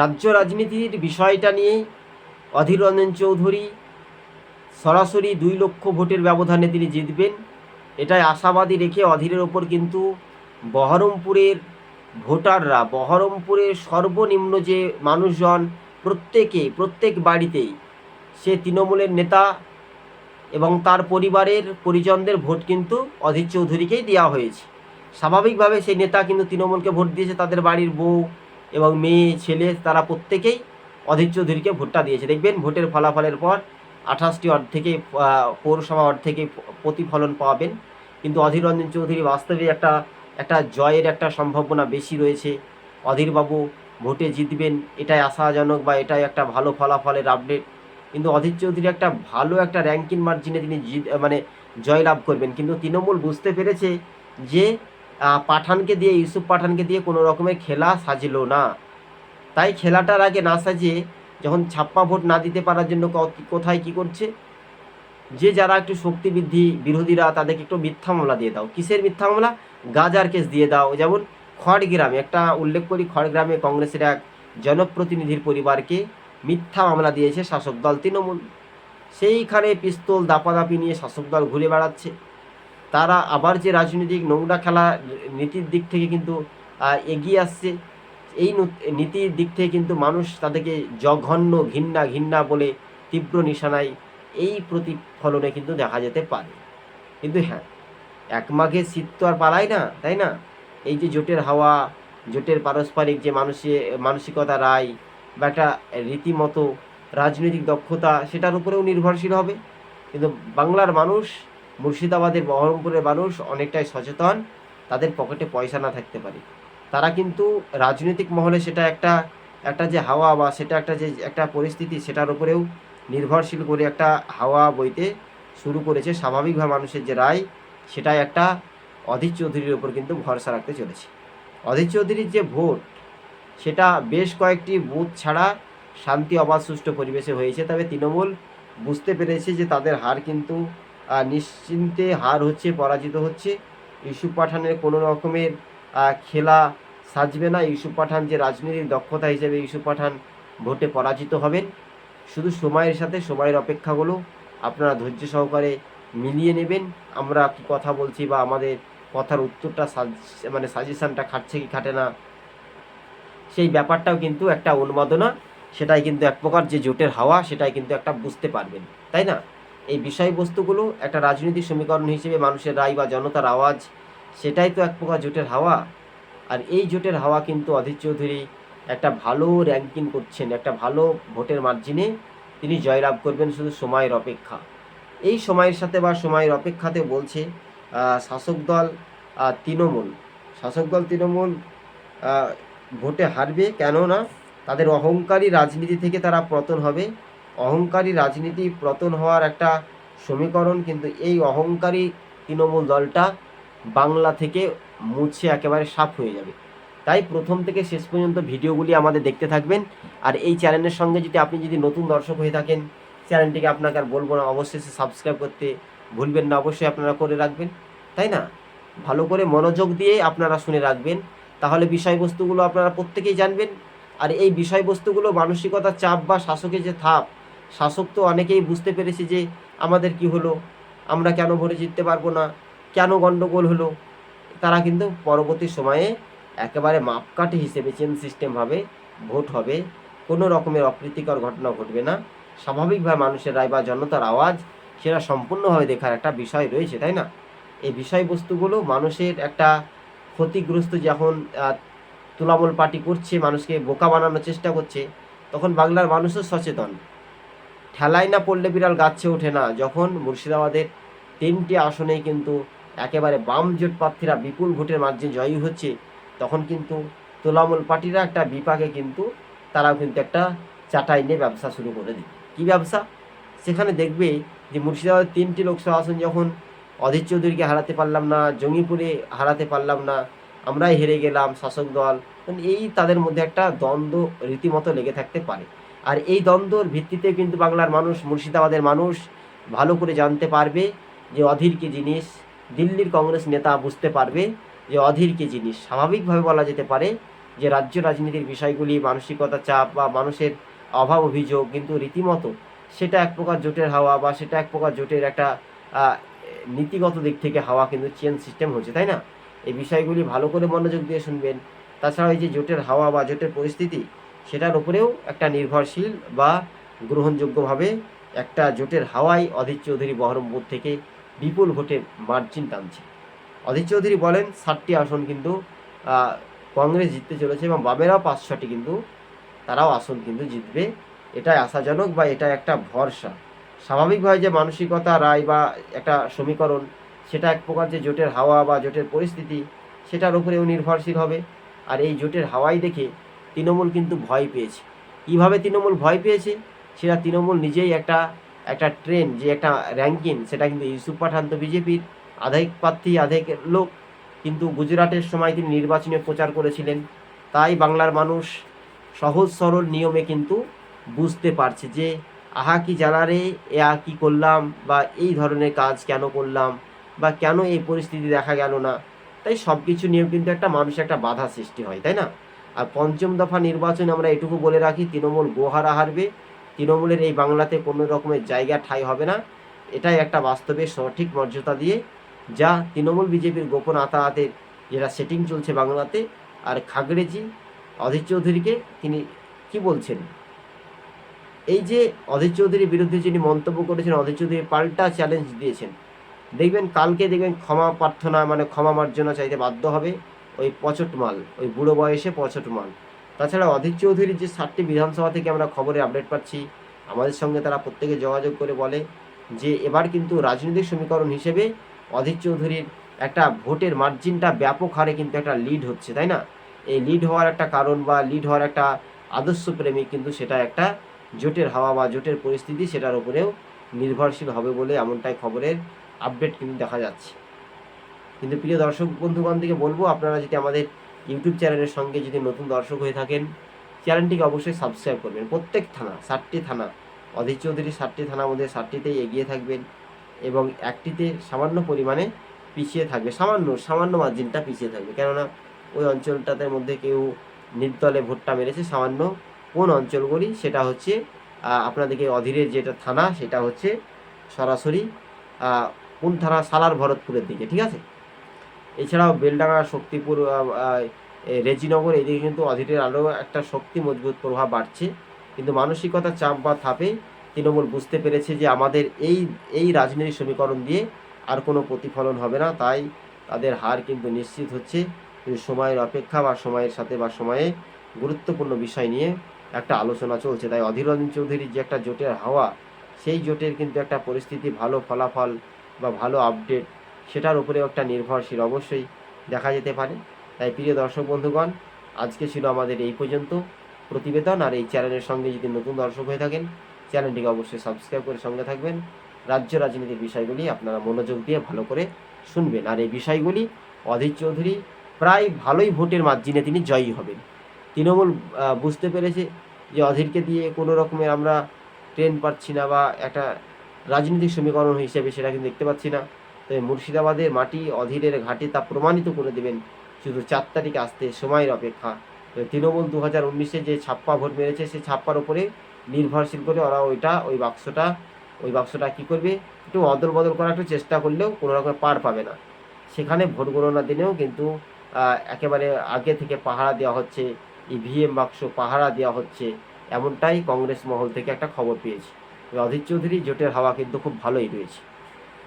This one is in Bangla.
রাজ্য রাজনীতির বিষয়টা নিয়ে অধীর রঞ্জন চৌধুরী সরাসরি দুই লক্ষ ভোটের ব্যবধানে তিনি জিতবেন। এটাই আশাবাদী রেখে অধীরের ওপর কিন্তু বহরমপুরের ভোটাররা, বহরমপুরের সর্বনিম্ন যে মানুষজন প্রত্যেকে, প্রত্যেক বাড়িতেই সে তৃণমূলের নেতা এবং তার পরিবারের পরিজনদের ভোট কিন্তু অধীর চৌধুরীকেই দেওয়া হয়েছে। স্বাভাবিকভাবে সেই নেতা কিন্তু তৃণমূলকে ভোট দিয়েছে, তাদের বাড়ির বউ এবং মেয়ে ছেলে তারা প্রত্যেকেই অধীর চৌধুরীকে ভোটটা দিয়েছে। দেখবেন ভোটের ফলাফলের পর আঠাশটি আহ, পৌরসভা থেকে প্রতিফলন পাবেন। কিন্তু অধীর রঞ্জন চৌধুরী বাস্তবে একটা একটা জয়ের একটা সম্ভাবনা বেশি রয়েছে। অধীরবাবু ভোটে জিতবেন এটাই আশাজনক বা এটাই একটা ভালো ফলাফলের আপডেট কিন্তু অধীর চৌধুরী একটা ভালো একটা র্যাঙ্কিং মার্জিনে তিনি মানে জয়লাভ করবেন। কিন্তু তৃণমূল বুঝতে পেরেছে যে পাঠানকে দিয়ে, ইউসুফ পাঠানকে দিয়ে কোনো রকমের খেলা সাজলো না। তাই খেলাটার আগে না সাজিয়ে যখন ছাপ্পা ভোট না দিতে পারার জন্য কোথায় কি করছে? যে যারা একটু শক্তি বৃদ্ধি বিরোধীরা, তাদেরকে একটু মিথ্যা মামলা দিয়ে দাও। কিসের মিথ্যা মামলা? গাজার কেস দিয়ে দাও। যেমন খড়গ্রামে, একটা উল্লেখ করি, খড়গ্রামে কংগ্রেসের এক জনপ্রতিনিধির পরিবারকে মিথ্যা মামলা দিয়েছে শাসক দল তৃণমূল। সেইখানে পিস্তল দাপাদাপি নিয়ে শাসক দল ঘুরে বেড়াচ্ছে। তারা আবার যে রাজনৈতিক নোংরা খেলা নীতির দিক থেকে কিন্তু এগিয়ে আসছে, এই নীতির দিক থেকে কিন্তু মানুষ তাদেরকে জঘন্য ঘৃণা ঘৃণা বলে তীব্র নিশানায় এই প্রতিফলনে কিন্তু দেখা যেতে পারে। কিন্তু হ্যাঁ এক মাঘে শীত তো আর পালায় না, তাই না? এই যে জোটের হাওয়া, জোটের পারস্পরিক যে মানুষের মানসিকতা রায় বা একটা রীতিমতো রাজনৈতিক দক্ষতা, সেটার উপরেও নির্ভরশীল হবে। কিন্তু বাংলার মানুষ মুর্শিদাবাদের বহরমপুরের মানুষ অনেকটাই সচেতন, তাদের পকেটে পয়সা না থাকতে পারে। তারা কিন্তু রাজনৈতিক মহলে সেটা একটা একটা যে হাওয়া বা সেটা একটা যে, একটা পরিস্থিতি সেটার উপরেও নির্ভরশীল করে একটা হাওয়া বইতে শুরু করেছে স্বাভাবিকভাবে মানুষের যে রায়, সেটাই একটা অধীর চৌধুরীর ওপর কিন্তু ভরসা রাখতে চলেছে। অধীর চৌধুরীর যে ভোট, সেটা বেশ কয়েকটি বুথ ছাড়া শান্তি অবাধ সুষ্ঠু পরিবেশে হয়েছে, তবে তৃণমূল বুঝতে পেরেছে যে তাদের হার কিন্তু নিশ্চিন্তে হার হচ্ছে, পরাজিত হচ্ছে। ইস্যু পাঠানের কোনো রকমের খেলা সাজবে না। ইউসুফ পাঠান যে রাজনৈতিক দক্ষতা হিসেবে ইউসুফ পাঠান ভোটে পরাজিত হবেন। শুধু সময়ের সাথে, সময়ের অপেক্ষাগুলো আপনারা ধৈর্য সহকারে মিলিয়ে নেবেন। আমরা কি কথা বলছি বা আমাদের কথার উত্তরটা মানে সাজেশানটা খাটছে কি খাটে না, সেই ব্যাপারটাও কিন্তু একটা উন্মাদনা। সেটাই কিন্তু এক প্রকার যে জোটের হাওয়া, সেটাই কিন্তু একটা বুঝতে পারবেন। তাই না? এই বিষয়বস্তুগুলো একটা রাজনৈতিক সমীকরণ হিসেবে মানুষের রায় বা জনতার আওয়াজ, সেটাই তো এক প্রকার জোটের হাওয়া। আর এই জোটের হাওয়া কিন্তু অধীর চৌধুরী একটা ভালো র্যাঙ্কিং করছেন, একটা ভালো ভোটের মার্জিনে তিনি জয়লাভ করবেন শুধু সময়ের অপেক্ষা। এই সময়ের সাথে বা সময়ের অপেক্ষাতে বলছে শাসক দল তৃণমূল। শাসক দল, তৃণমূল ভোটে হারবে কেননা তাদের অহংকারী রাজনীতি থেকে তারা পতন হবে। অহংকারী রাজনীতি পতন হওয়ার একটা সমীকরণ, কিন্তু এই অহংকারী তৃণমূল দলটা বাংলা থেকে মুছে একেবারে সাফ হয়ে যাবে। তাই প্রথম থেকে শেষ পর্যন্ত ভিডিওগুলি আমাদের দেখতে থাকবেন। আর এই চ্যানেলের সঙ্গে যদি আপনি যদি নতুন দর্শক হয়ে থাকেন, চ্যানেলটিকে আপনাকে আর বলব না, অবশ্যই সাবস্ক্রাইব করতে ভুলবেন না, অবশ্যই আপনারা করে রাখবেন। তাই না? ভালো করে মনোযোগ দিয়ে আপনারা শুনে রাখবেন। তাহলে বিষয়বস্তুগুলো আপনারা প্রত্যেকেই জানবেন। আর এই বিষয়বস্তুগুলো মানসিকতা চাপ বা শাসকের যে থাপ শাসক তো অনেকেই বুঝতে পেরেছে যে আমাদের কি হলো, আমরা কেন ভোটে জিততে পারব না, কেন গণ্ডগোল হলো। তারা কিন্তু পরবর্তী সময়ে একেবারে মাপকাঠি হিসেবে চেন সিস্টেমভাবে ভোট হবে, কোনো রকমের অপ্রীতিকর ঘটনা ঘটবে না। স্বাভাবিকভাবে মানুষের রায় বা জনতার আওয়াজ সেটা সম্পূর্ণভাবে দেখার একটা বিষয় রয়েছে, তাই না? এই বিষয়বস্তুগুলো মানুষের একটা ক্ষতিগ্রস্ত যখন তুলামূল পার্টি করছে, মানুষকে বোকা বানানোর চেষ্টা করছে, তখন বাংলার মানুষও সচেতন। ঠেলায় না পড়লে বিড়াল গাছে ওঠে না। যখন মুর্শিদাবাদের তিনটি আসনেই কিন্তু একেবারে বাম জোট প্রার্থীরা বিপুল ভোটের মার্জিনে জয়ী হচ্ছে, তখন কিন্তু তোলামূল পার্টিরা একটা বিপাকে কিন্তু তারাও কিন্তু একটা চাটাই নিয়ে ব্যবসা শুরু করে দেবে কী ব্যবসা? সেখানে দেখবে যে মুর্শিদাবাদের তিনটি লোকসভা আসন যখন অধীর চৌধুরীকে হারাতে পারলাম না, জঙ্গিপুরে হারাতে পারলাম না, আমরাই হেরে গেলাম, শাসক দল মানে এই তাদের মধ্যে একটা দ্বন্দ্ব রীতিমতো লেগে থাকতে পারে। আর এই দ্বন্দ্বর ভিত্তিতে কিন্তু বাংলার মানুষ, মুর্শিদাবাদের মানুষ ভালো করে জানতে পারবে যে অধীর কী জিনিস। দিল্লির কংগ্রেস নেতা বুঝতে পারবে যে অধীর কী জিনিস। স্বাভাবিকভাবে বলা যেতে পারে যে রাজ্য রাজনীতির বিষয়গুলি, মানসিকতা চাপ বা মানুষের অভাব অভিযোগ কিন্তু রীতিমতো সেটা এক প্রকার জোটের হাওয়া বা সেটা এক প্রকার জোটের একটা নীতিগত দিক থেকে হাওয়া কিন্তু চেঞ্জ সিস্টেম হচ্ছে, তাই না? এই বিষয়গুলি ভালো করে মনোযোগ দিয়ে শুনবেন। তাছাড়া এই যে জোটের হাওয়া বা জোটের পরিস্থিতি সেটার উপরেও একটা নির্ভরশীল বা গ্রহণযোগ্যভাবে একটা জোটের হাওয়াই অধীর চৌধুরী বহরমপুর থেকে বিপুল ভোটে মার্জিন টানছে। অধীর চৌধুরী বলেন, ষাটটি আসন কিন্তু কংগ্রেস জিততে চলেছে এবং বামেরাও পাঁচ ছটি কিন্তু তারাও আসন কিন্তু জিতবে। এটাই আশাজনক বা এটা একটা ভরসা। স্বাভাবিকভাবে যে মানসিকতা, রায় বা একটা সমীকরণ, সেটা এক প্রকার যে জোটের হাওয়া বা জোটের পরিস্থিতি, সেটার উপরেও নির্ভরশীল হবে। আর এই জোটের হাওয়াই দেখে তৃণমূল কিন্তু ভয় পেয়েছে। কীভাবে তৃণমূল ভয় পেয়েছে? সেটা তৃণমূল নিজেই একটা একটা ট্রেন, যে একটা র্যাঙ্কিং সেটা কিন্তু ইউসুফ পাঠান তো বিজেপির আধেক প্রার্থী, আধেক লোক। কিন্তু গুজরাটের সময় তিনি নির্বাচনে প্রচার করেছিলেন। তাই বাংলার মানুষ সহজ সরল নিয়মে কিন্তু বুঝতে পারছে যে, আহা কি জ্বালারে এ আ কি করলাম, বা এই ধরনের কাজ কেন করলাম, বা কেন এই পরিস্থিতি দেখা গেল না। তাই সব কিছু নিয়েও কিন্তু একটা মানুষের একটা বাধা সৃষ্টি হয়, তাই না? আর পঞ্চম দফা নির্বাচনে আমরা এটুকু বলে রাখি, তৃণমূল গোহারা হারবে। তৃণমূলের এই বাংলাতে কোনো রকমের জায়গা ঠাঁই হবে না। এটাই একটা বাস্তবে সঠিক মর্যাদা দিয়ে যা তৃণমূল বিজেপির গোপন আতাহাতের যেটা সেটিং চলছে বাংলাতে আর খাগড়েজি, অধীর চৌধুরীকে তিনি কি বলছেন? এই যে অধীর চৌধুরীর বিরুদ্ধে যিনি মন্তব্য করেছেন, অধীর চৌধুরী পাল্টা চ্যালেঞ্জ দিয়েছেন। দেখবেন, কালকে দেখবেন ক্ষমা প্রার্থনা মানে ক্ষমা মার্জনা চাইতে বাধ্য হবে। ওই পচট মাল ওই বুড়ো বয়সে পচট মাল তাছাড়া অধীর চৌধুরীর যে সাতটি বিধানসভা থেকে আমরা খবরে আপডেট পাচ্ছি, আমাদের সঙ্গে তারা প্রত্যেকে যোগাযোগ করে বলে যে, এবার কিন্তু রাজনৈতিক সমীকরণ হিসেবে অধীর চৌধুরীর একটা ভোটের মার্জিনটা ব্যাপক হারে কিন্তু একটা লিড হচ্ছে, তাই না? এই লিড হওয়ার একটা কারণ বা লিড হওয়ার একটা আদর্শ প্রেমিক কিন্তু সেটা একটা জোটের হাওয়া বা জোটের পরিস্থিতি সেটার উপরেও নির্ভরশীল হবে বলে এমনটাই খবরের আপডেট কিন্তু দেখা যাচ্ছে। কিন্তু প্রিয় দর্শক বন্ধুগণ থেকে বলব আপনারা যদি আমাদের ইউটিউব চ্যানেলের সঙ্গে যদি নতুন দর্শক হয়ে থাকেন, চ্যানেলটিকে অবশ্যই সাবস্ক্রাইব করবেন। প্রত্যেক থানা ষাটটি থানা, অধীর চৌধুরী ষাটটি থানার মধ্যে ষাটটিতেই এগিয়ে থাকবেন এবং একটিতে সামান্য পরিমাণে পিছিয়ে থাকবে, সামান্য সামান্য মার্জিনটা পিছিয়ে থাকবে। কেননা ওই অঞ্চলটাতে মধ্যে কেউ নির্দলে ভোটটা মেরেছে, সামান্য কোন অঞ্চলগুলি, সেটা হচ্ছে আপনাদেরকে অধীরের যেটা থানা, সেটা হচ্ছে সরাসরি কোন থানা, সালার ভরতপুরের দিকে, ঠিক আছে? এছাড়াও বেলডাঙ্গা শক্তিপুর রেজিনগর, এদিকে কিন্তু অধীরের আরও একটা শক্তি মজবুত প্রভাব বাড়ছে। কিন্তু মানসিকতা চাপ বা থাপে তৃণমূল বুঝতে পেরেছে যে আমাদের এই এই রাজনৈতিক সমীকরণ দিয়ে আর কোনো প্রতিফলন হবে না। তাই তাদের হার কিন্তু নিশ্চিত হচ্ছে সময়ের অপেক্ষা বা সময়ের সাথে বা সময়ে গুরুত্বপূর্ণ বিষয় নিয়ে একটা আলোচনা চলছে। তাই অধীর রঞ্জন চৌধুরীর যে একটা জোটের হাওয়া, সেই জোটের কিন্তু একটা পরিস্থিতি ভালো ফলাফল বা ভালো আপডেট সেটার উপরেও একটা নির্ভরশীল অবশ্যই দেখা যেতে পারে। তাই প্রিয় দর্শক বন্ধুগণ, আজকে ছিল আমাদের এই পর্যন্ত। প্রতিবেদন আর এই চ্যানেলের সঙ্গে যদি নতুন দর্শক হয়ে থাকেন, চ্যানেলটিকে অবশ্যই সাবস্ক্রাইব করে সঙ্গে থাকবেন। রাজ্য রাজনীতির বিষয়গুলি আপনারা মনোযোগ দিয়ে ভালো করে শুনবেন। আর এই বিষয়গুলি অধীর চৌধুরী প্রায় ভালোই ভোটের মার্জিনে তিনি জয়ী হবেন। তৃণমূল বুঝতে পেরেছে যে অধীরকে দিয়ে কোনো রকমের আমরা ট্রেন পাচ্ছি না বা একটা রাজনৈতিক সমীকরণ হিসেবে সেটা কিন্তু দেখতে পাচ্ছি না। তবে মুর্শিদাবাদের মাটি অধীরের ঘাটে তা প্রমাণিত করে দেবেন শুধু চার তারিখ আসতে সময়ের অপেক্ষা। তৃণমূল দু হাজার উনিশে যে ছাপ্পা ভোট মেরেছে সেই ছাপ্পার উপরে নির্ভরশীল করে ওরা ওইটা, ওই বাক্সটা ওই বাক্সটা কী করবে? একটু অদল বদল করার একটু চেষ্টা করলেও কোনো রকমের পার পাবে না। সেখানে ভোট গণনার দিনেও কিন্তু একেবারে আগে থেকে পাহারা দেওয়া হচ্ছে ইভিএম বাক্স পাহারা দেওয়া হচ্ছে, এমনটাই কংগ্রেস মহল থেকে একটা খবর পেয়েছি। অধীর চৌধুরী জোটের হাওয়া কিন্তু খুব ভালোই রয়েছে।